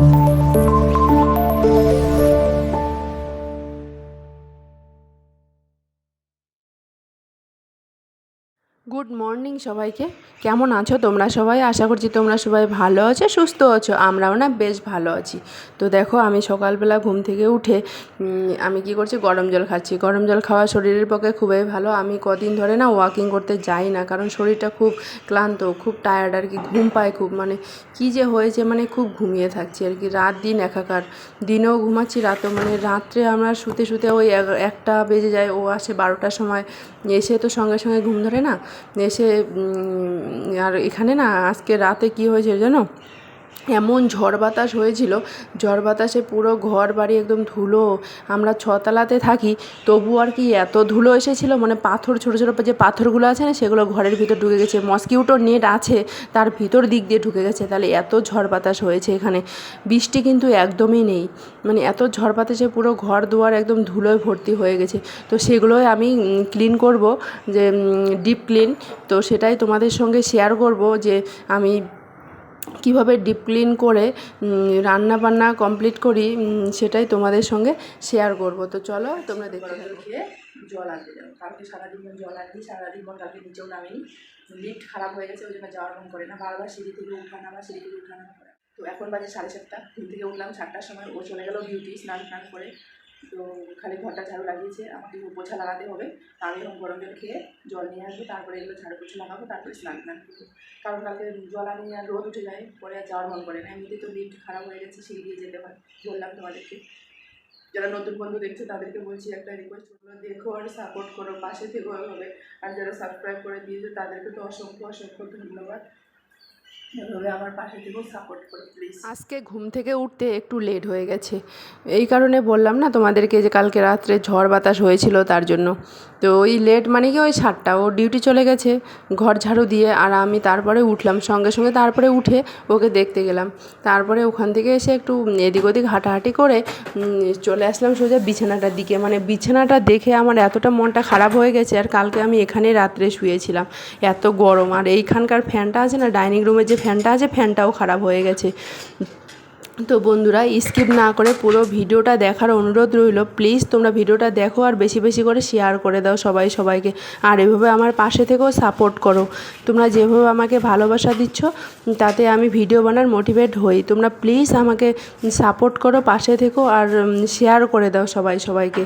Thank you. Good morning সবাইকে। কেমন আছো তোমরা সবাই? আশা করছি তোমরা সবাই ভালো আছো, সুস্থ আছো, আমরাও না বেশ ভালো আছি। তো দেখো, আমি সকালবেলা ঘুম থেকে উঠে আমি কি করছি? গরম জল খাচ্ছি। গরম জল খাওয়া শরীরের পক্ষে খুবই ভালো। আমি কদিন ধরে না ওয়াকিং করতে যাই না, কারণ শরীরটা খুব ক্লান্ত, খুব টায়ার্ড আর কি, ঘুম পায় খুব মানে কি যে হয়েছে মানে খুব ঘুমিয়ে থাকছি আর কি। রাত দিন একাকার। দিনেও ঘুমাচ্ছি, রাতও মানে রাত্রে আমরা শুতে শুতে ওই একটা বেজে যায়, ও আসে বারোটার সময়, এসে তো সঙ্গে সঙ্গে ঘুম ধরে না এসে আর এখানে না আজকে রাতে কি হয়েছে জানো? এমন ঝড় বাতাস হয়েছিল, ঝড় বাতাসে পুরো ঘর বাড়ি একদম ধুলো। আমরা ছতলাতে থাকি, তবু আর কি এত ধুলো এসেছিল মানে পাথর, ছোটো ছোটো যে পাথরগুলো আছে না, সেগুলো ঘরের ভিতর ঢুকে গেছে। মসকিউটো নেট আছে, তার ভিতর দিক দিয়ে ঢুকে গেছে। তাহলে এত ঝড় বাতাস হয়েছে এখানে। বৃষ্টি কিন্তু একদমই নেই। মানে এত ঝড় বাতাসে পুরো ঘর দুয়ার একদম ধুলোয় ভর্তি হয়ে গেছে। তো সেগুলোই আমি ক্লিন করব, যে ডিপ ক্লিন। তো সেটাই তোমাদের সঙ্গে শেয়ার করব যে, আমি কীভাবে ডিপ ক্লিন করে রান্না বান্না কমপ্লিট করি সেটাই তোমাদের সঙ্গে শেয়ার করব। তো চলো, তোমরা থাকো। খেয়ে জল আনতে যাব কালকে সারাদিন জল আনি সারাদিন পর কালকে নিচেও নামিনি। লিফট খারাপ হয়ে গেছে, ওই জন্য যাওয়ার মন করে না। বারবার সিঁড়ি থেকে উঠা নামা সিঁড়ি থেকে উঠা নামা করে তো এখন বাজে সাড়ে সাতটা। ঘুম থেকে উঠলাম সাতটার সময়। ও চলে গেল ডিউটি স্নান টান করে। তো খালি ঘরটা ঝাড়ু লাগিয়েছে, আমাকে পোছা লাগাতে হবে। আমি এখন গরম জল খেয়ে জল নিয়ে আসব, তারপরে এগুলো ঝাড়ু পোছা লাগাবো, তারপরে স্নান টান করব। কারণ কালকে জল আনি আর রোদ উঠে যায়, পরে আর যাওয়ার মন করে না। এমনিতে তো লিফট খারাপ হয়ে গেছে, সেই দিয়ে যেতে হয়, বললাম তোমাদেরকে। যারা নতুন বন্ধু দেখছে, তাদেরকে বলছি একটা রিকোয়েস্ট করল দেখো আর সাপোর্ট করো, পাশে থেকো হবে। আর যারা সাবস্ক্রাইব করে দিয়েছে, তাদেরকে তো অসংখ্য অসংখ্য ধন্যবাদ। আমার আজকে ঘুম থেকে উঠতে একটু লেট হয়ে গেছে। এই কারণে বললাম না তোমাদেরকে যে কালকে রাত্রে ঝড় বাতাস হয়েছিল তার জন্য। তো ওই লেট মানে কি ওই সাতটা, ও ডিউটি চলে গেছে, ঘর ঝাড়ু দিয়ে আর আমি তারপরে উঠলাম। সঙ্গে সঙ্গে তারপরে উঠে ওকে দেখতে গেলাম। তারপরে ওখান থেকে এসে একটু এদিক ওদিক হাঁটাহাঁটি করে চলে আসলাম সোজা বিছানাটার দিকে। মানে বিছানাটা দেখে আমার এতটা মনটা খারাপ হয়ে গেছে আর কালকে আমি এখানে রাত্রে শুয়েছিলাম। এত গরম আর এইখানকার ফ্যানটা আছে না ডাইনিং রুমের যে ফ্যানটা আছে ফ্যানটাও খারাপ হয়ে গেছে। তো বন্ধুরা স্কিপ না করে পুরো ভিডিওটা দেখার অনুরোধ রইল। প্লিজ তোমরা ভিডিওটা দেখো আর বেশি বেশি করে শেয়ার করে দাও সবাই সবাইকে। আর এভাবে আমার পাশে থেকেও সাপোর্ট করো। তোমরা যেভাবে আমাকে ভালোবাসা দিচ্ছ, তাতে আমি ভিডিও বানার মোটিভেট হই। তোমরা প্লিজ আমাকে সাপোর্ট করো, পাশে থেকো আর শেয়ার করে দাও সবাই সবাইকে।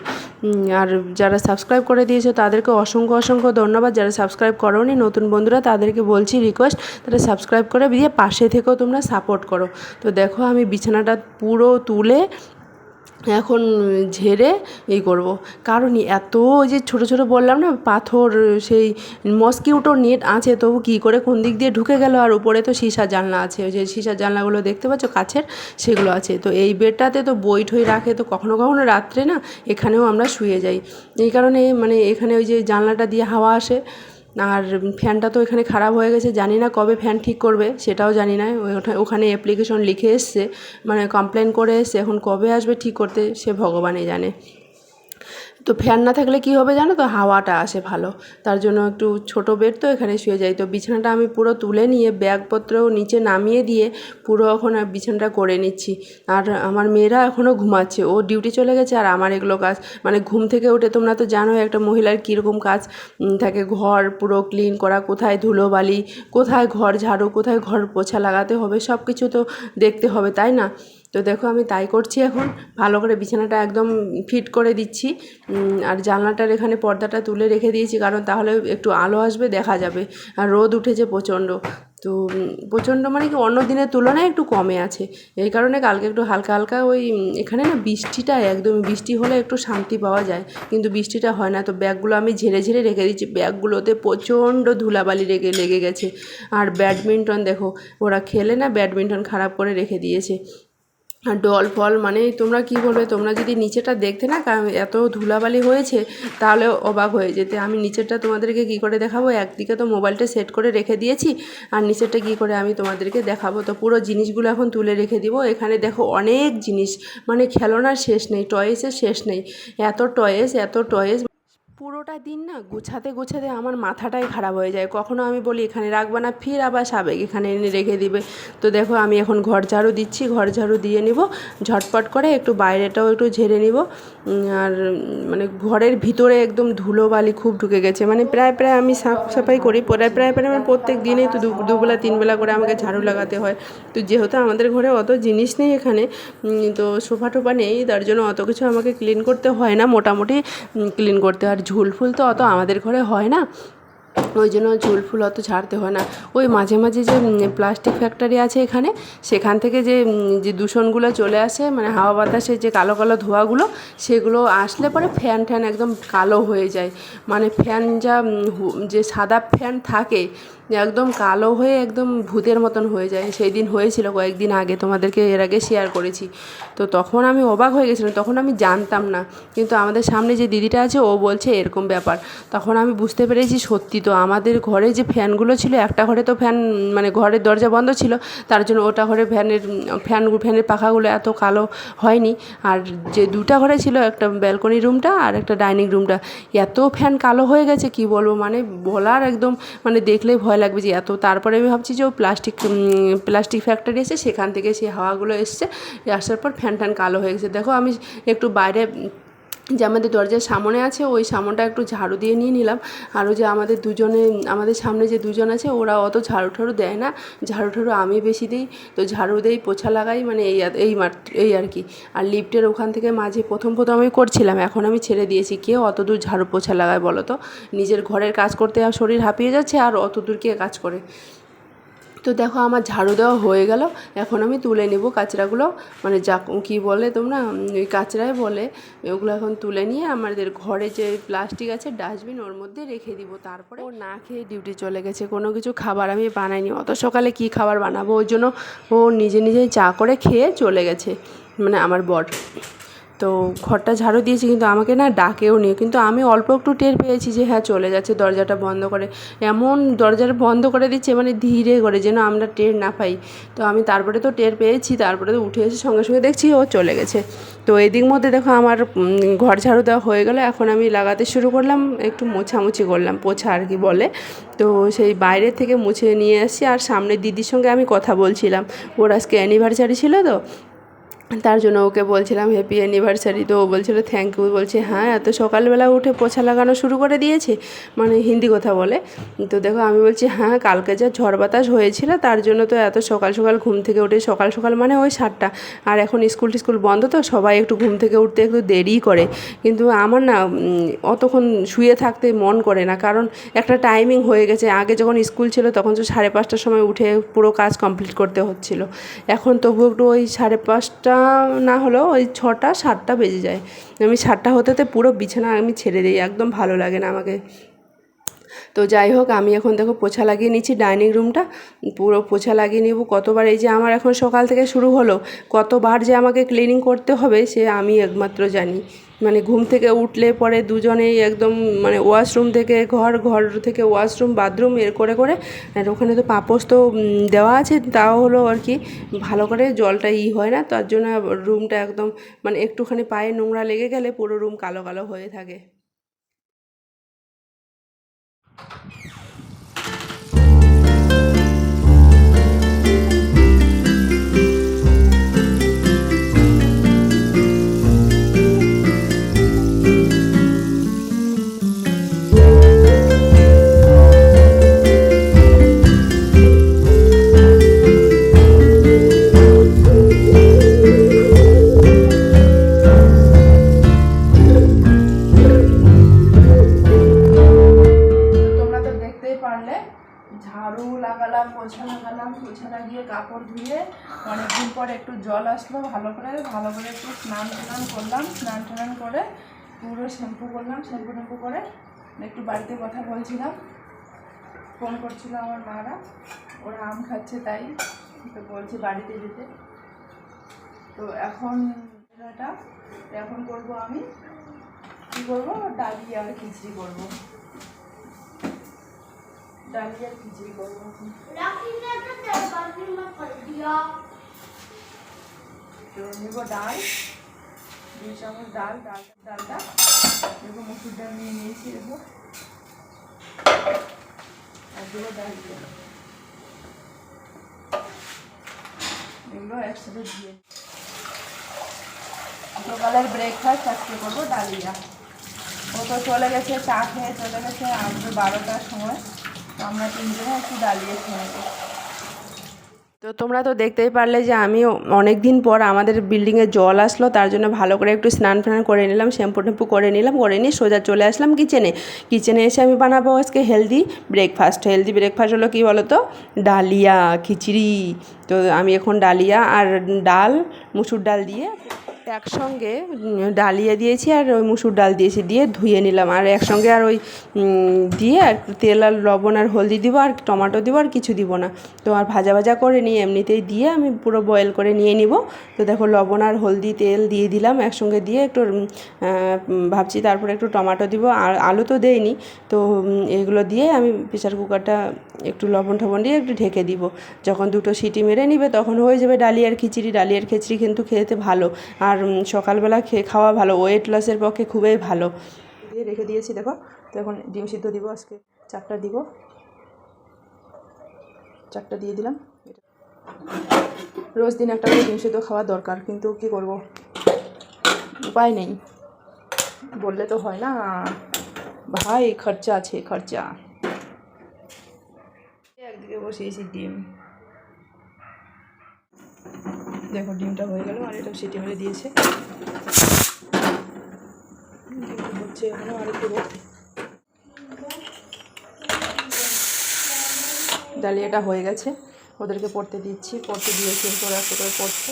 আর যারা সাবস্ক্রাইব করে দিয়েছ, তাদেরকে অসংখ্য অসংখ্য ধন্যবাদ। যারা সাবস্ক্রাইব করোনি, নতুন বন্ধুরা, তাদেরকে বলছি রিকোয়েস্ট তারা সাবস্ক্রাইব করে দিয়ে পাশে থেকেও তোমরা সাপোর্ট করো। তো দেখো, আমি বিছানাটা পুরো তুলে এখন ঝেড়ে এই করব। কারণ এত ওই যে ছোটো ছোটো বললাম না, পাথর, সেই মস্কিউটো নেট আছে, তবু কী করে কোন দিক দিয়ে ঢুকে গেল? আর উপরে তো সীসা জানলা আছে, ওই যে সীসার জানলাগুলো দেখতে পাচ্ছ? কাছের সেগুলো আছে। তো এই বেডটাতে তো বই ঠই রাখে তো কখনো কখনো রাত্রে না, এখানেও আমরা শুয়ে যাই। এই কারণে মানে এখানে ওই যে জানলাটা দিয়ে হাওয়া আসে। আর ফ্যানটা তো এখানে খারাপ হয়ে গেছে, জানি না কবে ফ্যান ঠিক করবে, সেটাও জানি না। ওখানে অ্যাপ্লিকেশন লিখে এসছে মানে কমপ্লেন করে এসছে, এখন কবে আসবে ঠিক করতে, সে ভগবানই জানে। তো ফ্যান না থাকলে কি হবে জানো তো? হাওয়াটা আসে ভালো। তার জন্য একটু ছোট বেড তো এখানে শুয়ে যাই। তো বিছানাটা আমি পুরো তুলে নিয়ে ব্যাগপত্রও নিচে নামিয়ে দিয়ে পুরো এখন বিছানাটা করে নিচ্ছি। আর আমার মেয়েরা এখনও ঘুমাচ্ছে। ও ডিউটি চলে গেছে আর আমার এগুলো কাজ। মানে ঘুম থেকে উঠে তোমরা তো জানো একটা মহিলার কীরকম কাজ। থাকে ঘর পুরো ক্লিন করা, কোথায় ধুলোবালি, কোথায় ঘর ঝাড়ু, কোথায় ঘর পোছা লাগাতে হবে সব কিছু তো দেখতে হবে, তাই না? তো দেখো আমি তাই করছি এখন। ভালো করে বিছানাটা একদম ফিট করে দিচ্ছি। আর জানলাটার এখানে পর্দাটা তুলে রেখে দিয়েছি, কারণ তাহলে একটু আলো আসবে, দেখা যাবে। আর রোদ উঠেছে প্রচণ্ড। তো প্রচণ্ড মানে কি অন্য দিনের তুলনায় একটু কমে আছে। এই কারণে কালকে একটু হালকা হালকা ওই এখানে না বৃষ্টিটা একদম, বৃষ্টি হলে একটু শান্তি পাওয়া যায়, কিন্তু বৃষ্টিটা হয় না। তো ব্যাগগুলো আমি ঝেড়ে ঝেড়ে রেখে দিচ্ছি। ব্যাগগুলোতে প্রচণ্ড ধুলাবালি লেগে লেগে গেছে। আর ব্যাডমিন্টন দেখো, ওরা খেলে না ব্যাডমিন্টন খারাপ করে রেখে দিয়েছে। ডল ফল মানে তোমরা কি বলবে? তোমরা যদি নিচেটা দেখতে না এত ধুলাবালি হয়েছে, তাহলে অবাক হয়ে যেতে। আমি নিচেরটা তোমাদেরকে কি করে দেখাবো? একদিকে তো মোবাইলটা সেট করে রেখে দিয়েছি, আর নিচেরটা কি করে আমি তোমাদেরকে দেখাবো? তো পুরো জিনিসগুলো এখন তুলে রেখে দিব। এখানে দেখো অনেক জিনিস মানে খেলনার শেষ নেই টয়েসের শেষ নেই। এত টয়েস এত টয়েস পুরোটা দিন না গোছাতে গোছাতে আমার মাথাটাই খারাপ হয়ে যায়। কখনো আমি বলি, এখানে রাখবা না, ফির আবার সাবেক, এখানে এনে রেখে দিবে। তো দেখো, আমি এখন ঘর ঝাড়ু দিচ্ছি, ঘর ঝাড়ু দিয়ে নিব, ঝটপট করে একটু বাইরেটাও একটু ঝেড়ে নিব। আর মানে ঘরের ভিতরে একদম ধুলো বালি খুব ঢুকে গেছে। মানে প্রায় প্রায় আমি সাফ সাফাই করি, প্রায় প্রায় প্রায় আমার প্রত্যেক দিনেই তো দুবেলা, তিনবেলা করে আমাকে ঝাড়ু লাগাতে হয়। তো যেহেতু আমাদের ঘরে অত জিনিস নেই এখানে তো সোফা টোফা নেই, তার জন্য অত কিছু আমাকে ক্লিন করতে হয় না, মোটামুটি ক্লিন করতে। হয় ঝুল ফুল তো অত আমাদের ঘরে হয় না। ওই জন্য ঝোল ফুল অত ছাড়তে হয় না। ওই মাঝে মাঝে যে প্লাস্টিক ফ্যাক্টরি আছে এখানে, সেখান থেকে যে যে দূষণগুলো চলে আসে মানে হাওয়া বাতাসে যে কালো কালো ধোঁয়াগুলো, সেগুলো আসলে পরে ফ্যান ট্যান একদম কালো হয়ে যায়। মানে ফ্যান যা যে সাদা ফ্যান থাকে একদম কালো হয়ে একদম ভূতের মতন হয়ে যায়। সেই দিন হয়েছিল কয়েকদিন আগে, তোমাদেরকে এর আগে শেয়ার করেছি। তো তখন আমি অবাক হয়ে গেছিলাম, তখন আমি জানতাম না। কিন্তু আমাদের সামনে যে দিদিটা আছে, ও বলছে এরকম ব্যাপার। তখন আমি বুঝতে পেরেছি সত্যি তো, আমাদের ঘরে যে ফ্যানগুলো ছিল, একটা ঘরে তো ফ্যান মানে ঘরের দরজা বন্ধ ছিল, তার জন্য ওটা ঘরে ফ্যানের, ফ্যান, ফ্যানের পাখাগুলো এত কালো হয়নি। আর যে দুটা ঘরে ছিল, একটা ব্যালকনি রুমটা আর একটা ডাইনিং রুমটা এত ফ্যান কালো হয়ে গেছে, কি বলব? মানে বলার একদম মানে দেখলেই ভয় লাগবে যে এত তারপরে আমি ভাবছি যে ও প্লাস্টিক প্লাস্টিক ফ্যাক্টরি এসে সেখান থেকে সেই হাওয়াগুলো এসছে আসার পর ফ্যান ট্যান কালো হয়ে গেছে। দেখো আমি একটু বাইরে যে আমাদের দরজার সামনে আছে, ওই সামনটা একটু ঝাড়ু দিয়ে নিয়ে নিলাম। আর ওই যে আমাদের দুজনে, আমাদের সামনে যে দুজন আছে, ওরা অত ঝাড়ু ঠাড়ু দেয় না। ঝাড়ু ঠাড়ু আমি বেশি দিই, তো ঝাড়ু দেই, পোছা লাগাই মানে এই এই এই আর কি। আর লিফটের ওখান থেকে মাঝে প্রথম প্রথম আমি করছিলাম, এখন আমি ছেড়ে দিয়েছি। কে অত দূর ঝাড়ু পোছা লাগায় বলো তো? নিজের ঘরের কাজ করতে আর শরীর হাঁপিয়ে যাচ্ছে, আর অত দূর কে কাজ করে? তো দেখো আমার ঝাড়ু দেওয়া হয়ে গেল। এখন আমি তুলে নেব কাচড়াগুলো মানে যা কী বলে তোমরা? ওই কাচড়াই বলে। ওগুলো এখন তুলে নিয়ে আমাদের ঘরে যে প্লাস্টিক আছে, ডাস্টবিন, ওর মধ্যে রেখে দিব। তারপরে ও না খেয়ে ডিউটি চলে গেছে। কোনো কিছু খাবার আমি বানাইনি। অত সকালে কি খাবার বানাবো? ওই জন্য ও নিজে নিজেই চা করে খেয়ে চলে গেছে। মানে আমার বর। তো ঘরটা ঝাড়ু দিয়েছি, কিন্তু আমাকে না ডাকেও নিয়ে কিন্তু আমি অল্প একটু টের পেয়েছি যে হ্যাঁ চলে যাচ্ছে, দরজাটা বন্ধ করে। এমন দরজাটা বন্ধ করে দিচ্ছে মানে ধীরে করে যেন আমরা টের না পাই। তো আমি তারপরে তো টের পেয়েছি, তারপরে তো উঠে এসে সঙ্গে সঙ্গে দেখছি ও চলে গেছে। তো এদিক মধ্যে দেখো আমার ঘর ঝাড়ু দেওয়া হয়ে গেলো। এখন আমি লাগাতে শুরু করলাম, একটু মোছামুছি করলাম, পোছা আর কি বলে। তো সেই বাইরে থেকে মুছে নিয়ে আসছি, আর সামনে দিদির সঙ্গে আমি কথা বলছিলাম। ওর আজকে অ্যানিভার্সারি ছিল তো তার জন্য ওকে বলছিলাম হ্যাপি অ্যানিভার্সারি তো ও বলছিল থ্যাংক ইউ বলছে হ্যাঁ এত সকালবেলা উঠে পোছা লাগানো শুরু করে দিয়েছে মানে হিন্দি কথা বলে। তো দেখো, আমি বলছি হ্যাঁ কালকে যা ঝড় বাতাস হয়েছিল, তার জন্য তো এত সকাল সকাল ঘুম থেকে উঠে, সকাল সকাল মানে ওই সাতটা, আর এখন স্কুল টিস্কুল বন্ধ তো, সবাই একটু ঘুম থেকে উঠতে একটু দেরি করে। কিন্তু আমার না অতক্ষণ শুয়ে থাকতে মন করে না, কারণ একটা টাইমিং হয়ে গেছে। আগে যখন স্কুল ছিল, তখন তো সাড়ে পাঁচটার সময় উঠে পুরো কাজ কমপ্লিট করতে হচ্ছিল। এখন তবু একটু ওই সাড়ে পাঁচটা না হলেও ওই ছটা, সাতটা বেজে যায়। আমি সাতটা হতে হতে পুরো বিছানা আমি ছেড়ে দিই, একদম ভালো লাগে না আমাকে। তো যাই হোক, আমি এখন দেখো পোছা লাগিয়ে নিচ্ছি ডাইনিং রুমটা। পুরো পোছা লাগিয়ে নিব কতবার, এই যে আমার এখন সকাল থেকে শুরু হলো, কতবার যে আমাকে ক্লিনিং করতে হবে সে আমি একমাত্র জানি। মানে ঘুম থেকে উঠলে পরে দুজনেই একদম মানে ওয়াশরুম থেকে ঘর ঘর থেকে ওয়াশরুম, বাথরুম এর করে করে, আর ওখানে তো পাপোস তো দেওয়া আছে, তাও হলো আর কি ভালো করে জলটা ই হয় না, তার জন্য রুমটা একদম মানে একটুখানি পায়ে নোংরা লেগে গেলে পুরো রুম কালো কালো হয়ে থাকে। কাপড় ধুয়ে অনেকদিন পর একটু জল আসলো, ভালো করে ভালো করে একটু স্নান টান করলাম, স্নান টান করে পুরো শ্যাম্পু করলাম, শ্যাম্পু ট্যাম্পু করে একটু বাড়িতে কথা বলছিলাম, ফোন করছিল আমার মারা, ওরা আম খাচ্ছে তাই, তো বলছে বাড়িতে যেতে। তো এখন এটা এখন করব আমি, কী করব? ডালিয়া আর খিচড়ি করব। ডালিয়া খিচড়ি করব? নেব ডাল দুই চামচ ডাল ডাল, ডালটা। দেখো মুসুর ডাল নিয়ে নিয়েছি, দেখো। আর দেবো ডাল দিয়ে। এগুলো একসাথে দিয়ে। সকালের ব্রেকফাস্ট আজকে করব ডালিয়া। ও তো চলে গেছে, চা খেয়ে চলে গেছে, আসবে বারোটার সময়। আমরা তিনজনে একটু ডালিয়া খেয়ে তো তোমরা তো দেখতেই পারলে যে আমি অনেক দিন পর আমাদের বিল্ডিংয়ে জল আসলো, তার জন্য ভালো করে একটু স্নান ফ্নান করে নিলাম শ্যাম্পু ট্যাম্পু করে নিলাম, করে নিয়ে সোজা চলে আসলাম কিচেনে কিচেনে এসে আমি বানাবো আজকে হেলদি ব্রেকফাস্ট হেলদি ব্রেকফাস্ট হলো কী বলো তো ডালিয়া, খিচড়ি। তো আমি এখন ডালিয়া আর ডাল, মুসুর ডাল দিয়ে একসঙ্গে ডালিয়ে দিয়েছি আর ওই মুসুর ডাল দিয়েছি, দিয়ে ধুয়ে নিলাম। আর একসঙ্গে আর ওই দিয়ে আর তেল আর লবণ আর হলদি দিব আর টমাটো দিব আর কিছু দিব না। তো আর ভাজা ভাজা করে নিয়ে এমনিতেই দিয়ে আমি পুরো বয়েল করে নিয়ে নিব। তো দেখো লবণ আর হলদি তেল দিয়ে দিলাম একসঙ্গে দিয়ে একটু ভাবছি তারপরে একটু টমাটো দিব। আর আলু তো দেইনি, তো এগুলো দিয়ে আমি প্রেশার কুকারটা একটু লবণ টবণ দিয়ে একটু ঢেকে দিব। যখন দুটো সিটি মেরে নিবে তখন হয়ে যাবে ডালিয়ার খিচড়ি। ডালিয়ার খিচড়ি কিন্তু খেতে ভালো। আর সকালবেলা খেয়ে খাওয়া ভালো। ওয়েট লসের পক্ষে খুবই ভালো। দিয়ে রেখে দিয়েছি, দেখো। তো এখন ডিম সিদ্ধ দিব, আজকে চারটা দিব। চারটা দিয়ে দিলাম। রোজ দিন একটা ডিম সিদ্ধ খাওয়া দরকার, কিন্তু কি করব? উপায় নেই। বললে তো হয় না। ভাই, খরচা আছে, খরচা। একদিকে বসিয়েছি ডিম। দেখো, ডিমটা হয়ে গেল আর এটা সিটি মেরে দিয়েছে। হচ্ছে এখনও আর ডালিয়াটা হয়ে গেছে। ওদেরকে পড়তে দিচ্ছি। পড়তে দিয়েছি তোরা একটু করে পড়ছে।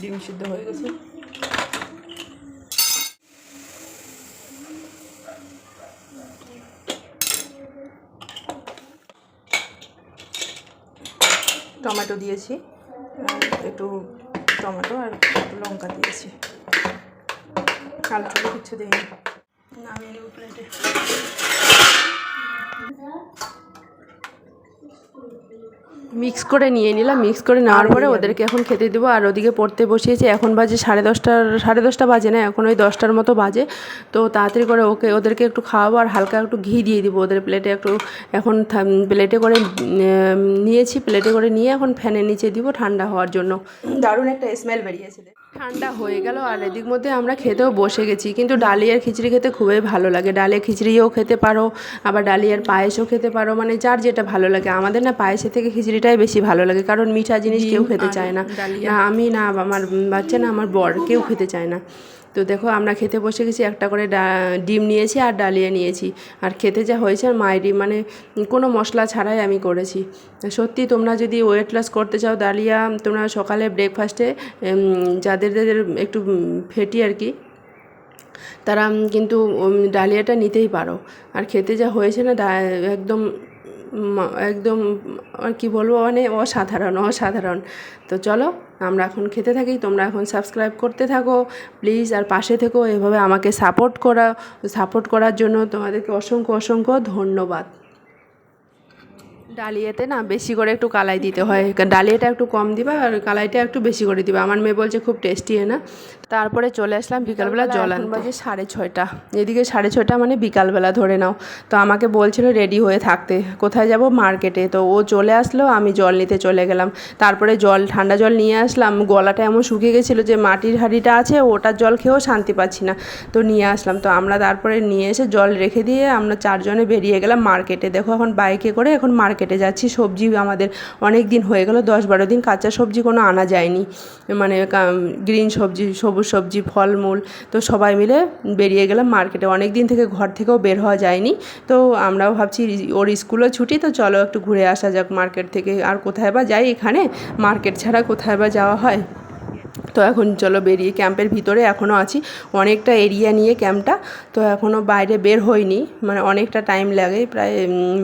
ডিম সিদ্ধ হয়ে গেছে। টমেটো দিয়েছি। একটু টমেটো আর একটু লঙ্কা দিয়েছি। কালো কিছু দিই। নামিয়ে নেব প্লেটে মিক্স করে নিয়ে নিলাম মিক্স করে নেওয়ার পরে ওদেরকে এখন খেতে দেবো। আর ওদিকে পড়তে বসিয়েছি এখন বাজে সাড়ে দশটার সাড়ে দশটা বাজে না এখন ওই দশটার মতো বাজে। তো তাড়াতাড়ি করে ওকে ওদেরকে একটু খাওয়াবো আর হালকা একটু ঘি দিয়ে দিব ওদের প্লেটে একটু এখন প্লেটে করে নিয়েছি প্লেটে করে নিয়ে এখন ফ্যানের নিচে দিব ঠান্ডা হওয়ার জন্য। দারুণ একটা স্মেল বেরিয়েছে। ঠান্ডা হয়ে গেল আর এদিক মধ্যে আমরা খেতেও বসে গেছি। কিন্তু ডালিয়ার খিচড়ি খেতে খুবই ভালো লাগে। ডালিয়া খিচড়িও খেতে পারো আবার ডালিয়ার পায়েসও খেতে পারো। মানে যার যেটা ভালো লাগে। আমাদের না পায়েসের থেকে খিচড়িটাই বেশি ভালো লাগে। কারণ মিঠা জিনিস কেউ খেতে চায় না। না আমি না আমার বাচ্চা না আমার বর কেউ খেতে চায় না। তো দেখো আমরা খেতে বসে গেছি, একটা করে ডিম নিয়েছি আর ডালিয়া নিয়েছি। আর খেতে যা হয়েছে আর মায়েরই মানে কোনো মশলা ছাড়াই আমি করেছি। সত্যি তোমরা যদি ওয়েট লস করতে চাও, ডালিয়া তোমরা সকালে ব্রেকফাস্টে যাদের যাদের একটু ফেটি আর কি, তারা কিন্তু ডালিয়াটা নিতেই পারো। আর খেতে যা হয়েছে না একদম একদম আর কি বলব মানে অসাধারণ অসাধারণ। তো চলো, আমরা এখন খেতে থাকি, তোমরা এখন সাবস্ক্রাইব করতে থাকো। প্লিজ আর পাশে থেকো, এভাবে আমাকে সাপোর্ট করা সাপোর্ট করার জন্য তোমাদেরকে অসংখ্য অসংখ্য ধন্যবাদ। ডালিয়াতে না বেশি করে একটু কালাই দিতে হয়। ডালিয়াটা একটু কম দিবা আর কালাইটা একটু বেশি করে দিবা। আমার মেয়ে বলছে খুব টেস্টি না? তারপরে চলে আসলাম বিকালবেলা জল আনতে। বাজে সাড়ে ছয়টা। এদিকে সাড়ে ছয়টা মানে বিকালবেলা ধরে নাও। তো আমাকে বলছিল রেডি হয়ে থাকতে। কোথায় যাব? মার্কেটে। তো ও চলে আসলো আমি জল নিতে চলে গেলাম। তারপরে জল ঠান্ডা জল নিয়ে আসলাম। গলাটা এমন শুকিয়ে গেছিল যে মাটির হাঁড়িটা আছে ওটার জল খেয়েও শান্তি পাচ্ছি না। তো নিয়ে আসলাম। তো আমরা তারপরে নিয়ে এসে জল রেখে দিয়ে আমরা চারজনে বেরিয়ে গেলাম মার্কেটে। দেখো এখন বাইকে করে এখন মার্কেটে যাচ্ছি, সবজি আমাদের অনেক দিন হয়ে গেল দশ বারো দিন কাঁচা সবজি কোনো আনা যায়নি। মানে গ্রিন সবজি, সবুজ সবজি, ফলমূল, তো সবাই মিলে বেরিয়ে গেলাম মার্কেটে। অনেক দিন থেকে ঘর থেকেও বের হওয়া যায়নি, তো আমরাও ভাবছি ওর স্কুলও ছুটি, তো চলো একটু ঘুরে আসা যাক মার্কেট থেকে। আর কোথায় বা যাই এখানে? মার্কেট ছাড়া কোথায় বা যাওয়া হয়? তো এখন চলো বেরিয়ে ক্যাম্পের ভিতরে এখনও আছি। অনেকটা এরিয়া নিয়ে ক্যাম্পটা, তো এখনও বাইরে বের হয়নি মানে অনেকটা টাইম লাগে, প্রায়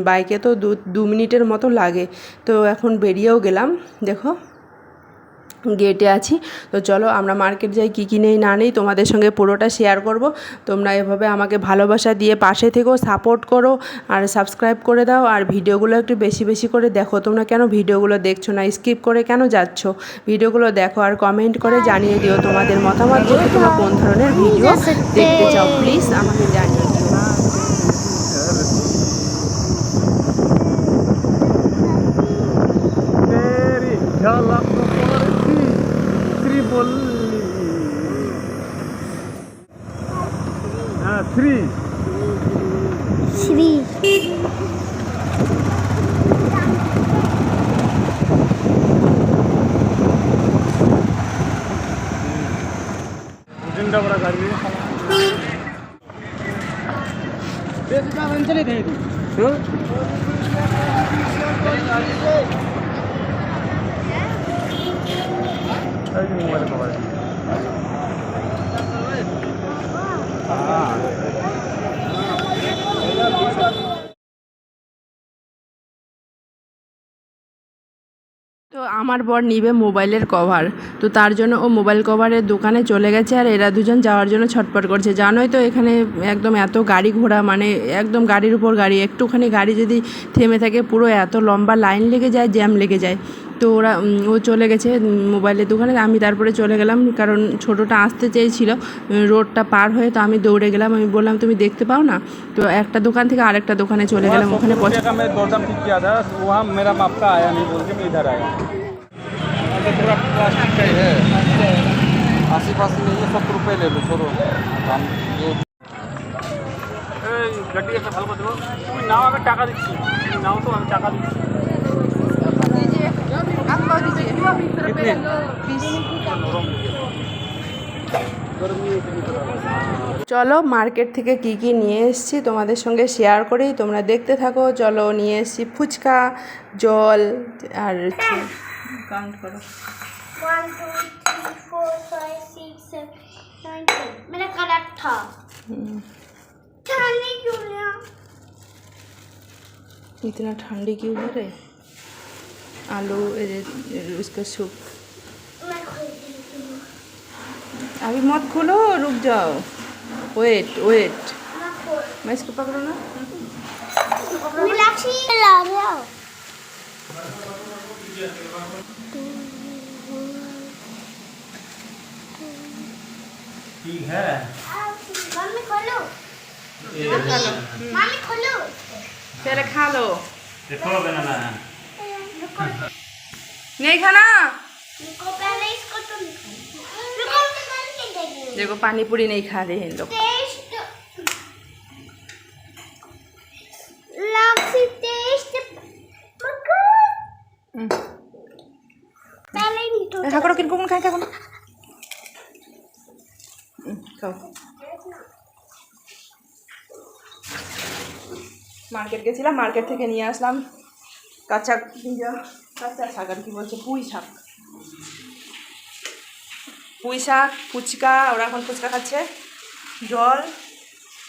বাইকে তো দু দু মিনিটের মতো লাগে। তো এখন বেরিয়েও গেলাম, দেখো। গেটে আছি। তো চলো আমরা মার্কেট যাই, কী কী নেই না নেই তোমাদের সঙ্গে পুরোটা শেয়ার করব। তোমরা এভাবে আমাকে ভালোবাসা দিয়ে পাশে থেকেও সাপোর্ট করো আর সাবস্ক্রাইব করে দাও। আর ভিডিওগুলো একটু বেশি বেশি করে দেখো। তোমরা কেন ভিডিওগুলো দেখছ না? স্কিপ করে কেন যাচ্ছ? ভিডিওগুলো দেখো আর কমেন্ট করে জানিয়ে দিও তোমাদের মতামত। যে তোমরা কোন ধরনের ভিডিও দেখতে চাও প্লিজ আমাকে জানিয়ে দিও। আমার বর নিবে মোবাইলের কভার তো তার জন্য ও মোবাইল কভারের দোকানে চলে গেছে আর এরা দুজন যাওয়ার জন্য ছটপট করছে জানোই তো এখানে একদম এত গাড়ি ঘোড়া মানে একদম গাড়ির উপর গাড়ি একটুখানি গাড়ি যদি থেমে থাকে পুরো এত লম্বা লাইন লেগে যায় জ্যাম লেগে যায় তো ওরা উম, ও চলে গেছে উম, মোবাইলের দোকানে আমি তারপরে চলে গেলাম কারণ ছোটোটা আসতে চেয়েছিল উম, রোডটা পার হয়ে তো আমি দৌড়ে গেলাম আমি বললাম তুমি দেখতে পাও না তো একটা দোকান থেকে আরেকটা দোকানে चले গেলাম ওখানে পছন্দ का मैं दौड़दाम ठीक किया था वहाँ मेरा माप का आया नहीं बोल के मैं इधर आया तो पूरा प्लास्टिक का ही है अस्सी पासी नहीं है सत्तर रुपये ले लो छोड़ो দাম এই গাড়ি একটা ভালো করে দেবো তুমি নাও আমি টাকা দিচ্ছি তুমি নাও তো আমি টাকা দিচ্ছি চলো মার্কেট থেকে কি কি নিয়ে এসেছি তোমাদের সঙ্গে শেয়ার করি তোমরা দেখতে থাকো চলো নিয়ে এসেছি ফুচকা জল আর কাউন্ট করো one two three four five six seven nine ten मेरा करेक्ट था ठाने क्यों लिया इतना ठंडी क्यों हो रहे आलू ए, ए, उसका सूप मैं खोल देती हूँ अभी मत खोलो रुक जाओ वेट वेट मैं खोल मैं इसको पकड़ो ना मीनाक्षी ला रहा ठीक है मम्मी खोलो मम्मी खोलो पहले खा लो देखो बनाना रुको नहीं खाना रुको पहले इसको तुम रुको मैं करके देगी देखो पानी पूरी नहीं खा रहे हैं इन लोग মার্কেট গেছিলাম মার্কেট থেকে নিয়ে আসলাম। কাঁচা কাঁচা শাক আর কি বলছে পুঁই শাক। পুঁই শাক ফুচকা ওরা এখন ফুচকা খাচ্ছে। জল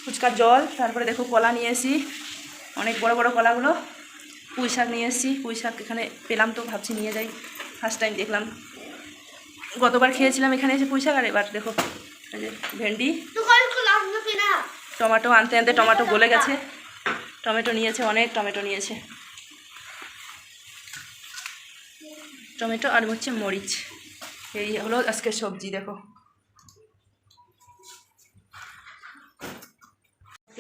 ফুচকার জল তারপরে দেখো কলা নিয়ে এসি। অনেক বড় বড় কলাগুলো। পুঁই শাক নিয়ে এসেছি পুঁই শাক এখানে পেলাম তো ভাবছি নিয়ে যাই। ফার্স্ট টাইম দেখলাম। গতবার খেয়েছিলাম এখানে এসে পুঁই শাক আর এবার দেখো ভেন্ডি। টমাটো আনতে আনতে টমাটো গলে গেছে। টমেটো নিয়েছে, অনেক টমেটো নিয়েছে। টমেটো আর হচ্ছে মরিচ। এই হলো আজকে সবজি, দেখো।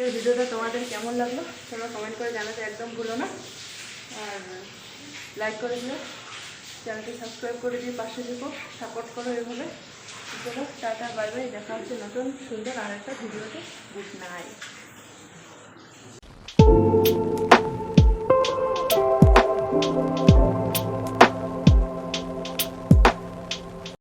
এই ভিডিওটা তোমাদের কেমন লাগল, তোমরা কমেন্ট করে জানাতে একদম ভুলো না। আর লাইক করে দিও। চ্যানেলটি সাবস্ক্রাইব করে দিয়ে পাশে থেকো সাপোর্ট করো এভাবে। চলো টাটা বাই বাই দেখা হচ্ছে নতুন, সুন্দর আর একটা ভিডিওতে। Good night